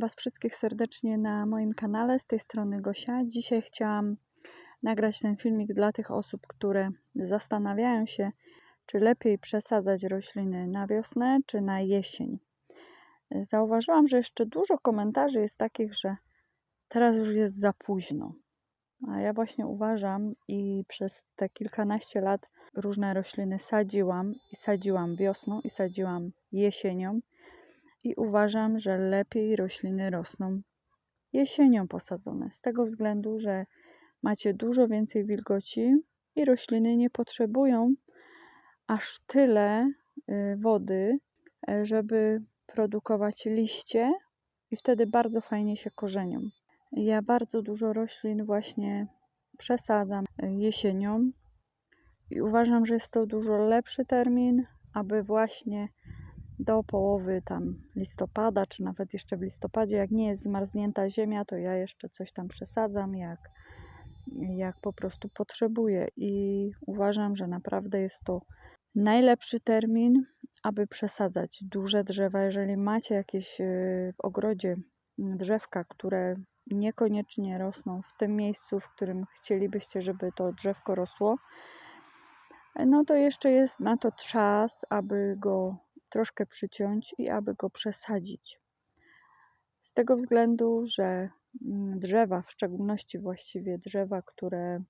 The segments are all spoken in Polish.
Was wszystkich serdecznie na moim kanale. Z tej strony Gosia. Dzisiaj chciałam nagrać ten filmik dla tych osób, które zastanawiają się, czy lepiej przesadzać rośliny na wiosnę, czy na jesień. Zauważyłam, że jeszcze dużo komentarzy jest takich, że teraz już jest za późno. A ja właśnie uważam i przez te kilkanaście lat różne rośliny sadziłam i sadziłam wiosną i sadziłam jesienią i uważam, że lepiej rośliny rosną jesienią posadzone, z tego względu, że macie dużo więcej wilgoci i rośliny nie potrzebują aż tyle y, wody, e, żeby produkować liście i wtedy bardzo fajnie się korzenią. Ja bardzo dużo roślin właśnie przesadzam y, jesienią i uważam, że jest to dużo lepszy termin, aby właśnie do połowy tam listopada, czy nawet jeszcze w listopadzie, jak nie jest zmarznięta ziemia, to ja jeszcze coś tam przesadzam, jak, jak po prostu potrzebuję. I uważam, że naprawdę jest to najlepszy termin, aby przesadzać duże drzewa. Jeżeli macie jakieś y, w ogrodzie drzewka, które niekoniecznie rosną w tym miejscu, w którym chcielibyście, żeby to drzewko rosło, no to jeszcze jest na to czas, aby go troszkę przyciąć i aby go przesadzić. Z tego względu, że mm, drzewa, w szczególności właściwie drzewa, które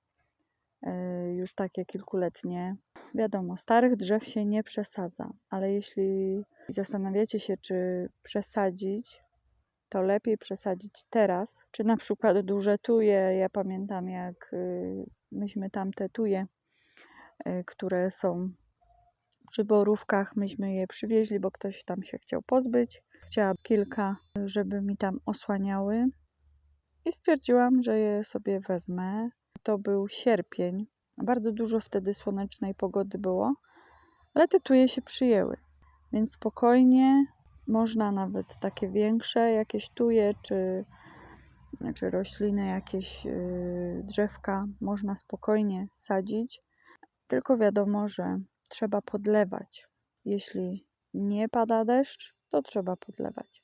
e, już takie kilkuletnie, wiadomo, starych drzew się nie przesadza, ale jeśli zastanawiacie się, czy przesadzić, to lepiej przesadzić teraz, czy na przykład duże tuje. Ja pamiętam, jak y, myśmy tamte tuje, y, które są przy borówkach myśmy je przywieźli, bo ktoś tam się chciał pozbyć. Chciałam kilka, żeby mi tam osłaniały i stwierdziłam, że je sobie wezmę. To był sierpień. Bardzo dużo wtedy słonecznej pogody było, ale te tuje się przyjęły. Więc spokojnie można nawet takie większe jakieś tuje, czy, czy rośliny, jakieś yy, drzewka można spokojnie sadzić. Tylko wiadomo, że trzeba podlewać. Jeśli nie pada deszcz, to trzeba podlewać.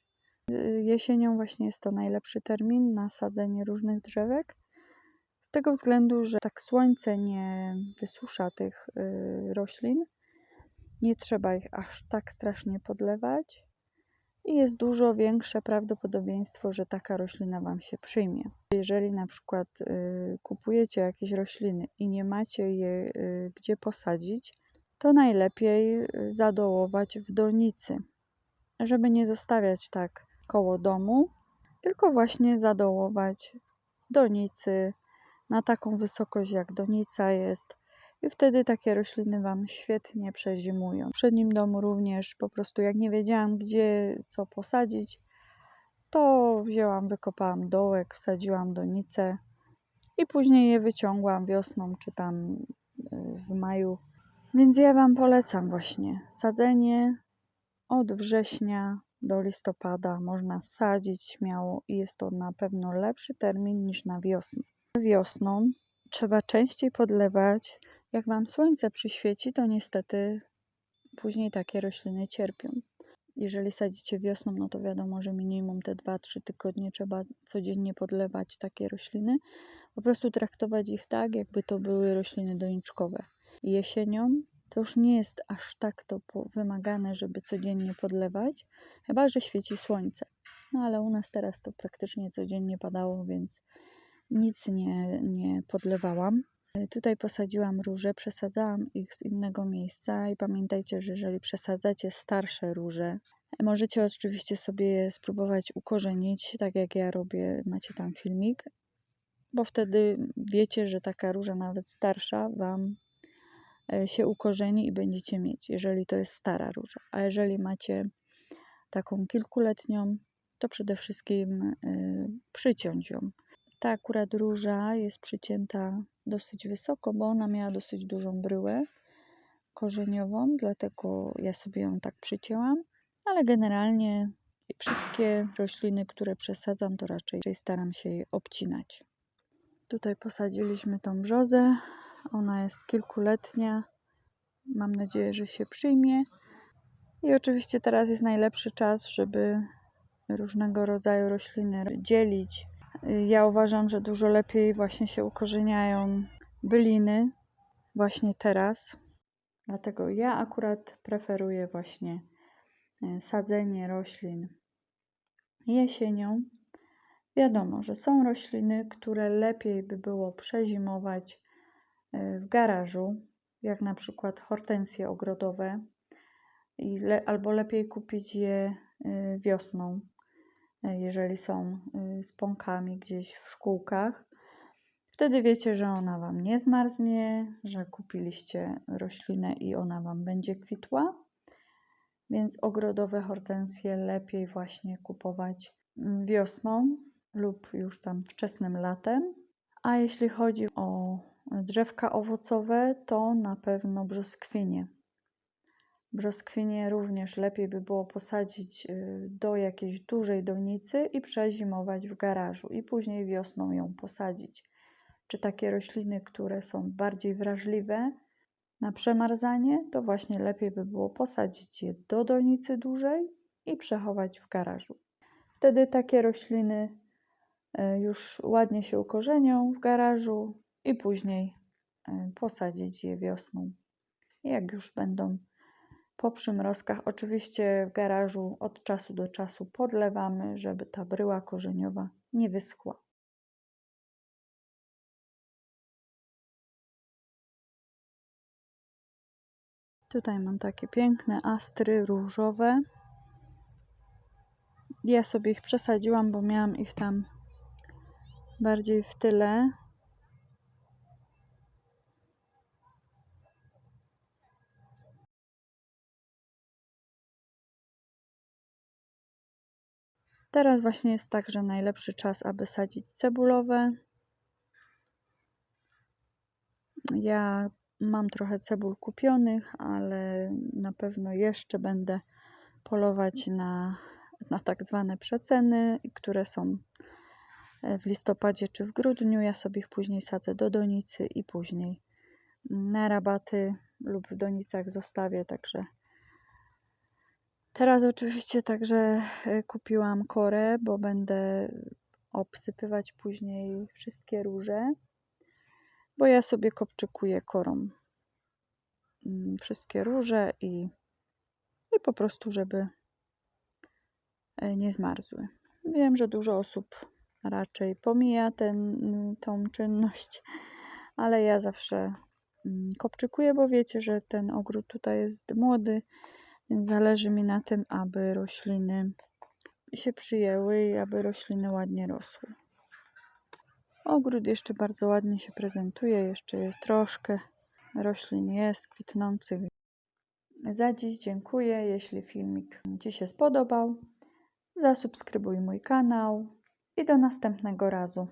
Jesienią właśnie jest to najlepszy termin na sadzenie różnych drzewek. Z tego względu, że tak słońce nie wysusza tych y, roślin, nie trzeba ich aż tak strasznie podlewać i jest dużo większe prawdopodobieństwo, że taka roślina Wam się przyjmie. Jeżeli na przykład y, kupujecie jakieś rośliny i nie macie je y, gdzie posadzić, to najlepiej y, zadołować w donicy, żeby nie zostawiać tak koło domu, tylko właśnie zadołować w donicy na taką wysokość jak donica jest i wtedy takie rośliny Wam świetnie przezimują. W przednim domu również po prostu jak nie wiedziałam gdzie co posadzić, to wzięłam, wykopałam dołek, wsadziłam donicę i później je wyciągłam wiosną czy tam y, w maju więc ja Wam polecam właśnie sadzenie od września do listopada. Można sadzić śmiało i jest to na pewno lepszy termin niż na wiosnę. Wiosną trzeba częściej podlewać. Jak Wam słońce przyświeci, to niestety później takie rośliny cierpią. Jeżeli sadzicie wiosną, no to wiadomo, że minimum te 2-3 tygodnie trzeba codziennie podlewać takie rośliny. Po prostu traktować ich tak, jakby to były rośliny doniczkowe jesienią to już nie jest aż tak to wymagane, żeby codziennie podlewać, chyba że świeci słońce. No ale u nas teraz to praktycznie codziennie padało, więc nic nie, nie podlewałam. Tutaj posadziłam róże, przesadzałam ich z innego miejsca i pamiętajcie, że jeżeli przesadzacie starsze róże, możecie oczywiście sobie spróbować ukorzenić, tak jak ja robię, macie tam filmik, bo wtedy wiecie, że taka róża nawet starsza Wam się ukorzeni i będziecie mieć, jeżeli to jest stara róża. A jeżeli macie taką kilkuletnią, to przede wszystkim e, przyciąć ją. Ta akurat róża jest przycięta dosyć wysoko, bo ona miała dosyć dużą bryłę korzeniową, dlatego ja sobie ją tak przycięłam, ale generalnie wszystkie rośliny, które przesadzam, to raczej staram się je obcinać. Tutaj posadziliśmy tą brzozę, ona jest kilkuletnia. Mam nadzieję, że się przyjmie. I oczywiście teraz jest najlepszy czas, żeby różnego rodzaju rośliny dzielić. Ja uważam, że dużo lepiej właśnie się ukorzeniają byliny właśnie teraz. Dlatego ja akurat preferuję właśnie e, sadzenie roślin jesienią. Wiadomo, że są rośliny, które lepiej by było przezimować w garażu, jak na przykład hortensje ogrodowe, le, albo lepiej kupić je e, wiosną, jeżeli są z pąkami gdzieś w szkółkach. Wtedy wiecie, że ona Wam nie zmarznie, że kupiliście roślinę i ona Wam będzie kwitła. Więc ogrodowe hortensje lepiej właśnie kupować wiosną lub już tam wczesnym latem. A jeśli chodzi o drzewka owocowe, to na pewno brzoskwinie. Brzoskwinie również lepiej by było posadzić y, do jakiejś dużej donicy i przezimować w garażu i później wiosną ją posadzić czy takie rośliny, które są bardziej wrażliwe na przemarzanie, to właśnie lepiej by było posadzić je do donicy dużej i przechować w garażu. Wtedy takie rośliny e, już ładnie się ukorzenią w garażu i później e, posadzić je wiosną. Jak już będą po przymrozkach, oczywiście w garażu od czasu do czasu podlewamy, żeby ta bryła korzeniowa nie wyschła. Tutaj mam takie piękne astry różowe. Ja sobie ich przesadziłam, bo miałam ich tam bardziej w tyle. Teraz właśnie jest także najlepszy czas, aby sadzić cebulowe. Ja Mam trochę cebul kupionych, ale na pewno jeszcze będę polować na, na tak zwane przeceny, które są w listopadzie czy w grudniu. Ja sobie ich później sadzę do donicy i później na rabaty lub w donicach zostawię, także teraz oczywiście także e, kupiłam korę, bo będę obsypywać później wszystkie róże bo ja sobie kopczykuję korą mm, wszystkie róże i, i po prostu, żeby e, nie zmarzły. Wiem, że dużo osób raczej pomija ten, tą czynność, ale ja zawsze mm, kopczykuję, bo wiecie, że ten ogród tutaj jest młody, więc zależy mi na tym, aby rośliny się przyjęły i aby rośliny ładnie rosły. Ogród jeszcze bardzo ładnie się prezentuje, jeszcze jest troszkę roślin jest kwitnących. Za dziś dziękuję. Jeśli filmik Ci się spodobał, zasubskrybuj mój kanał i do następnego razu.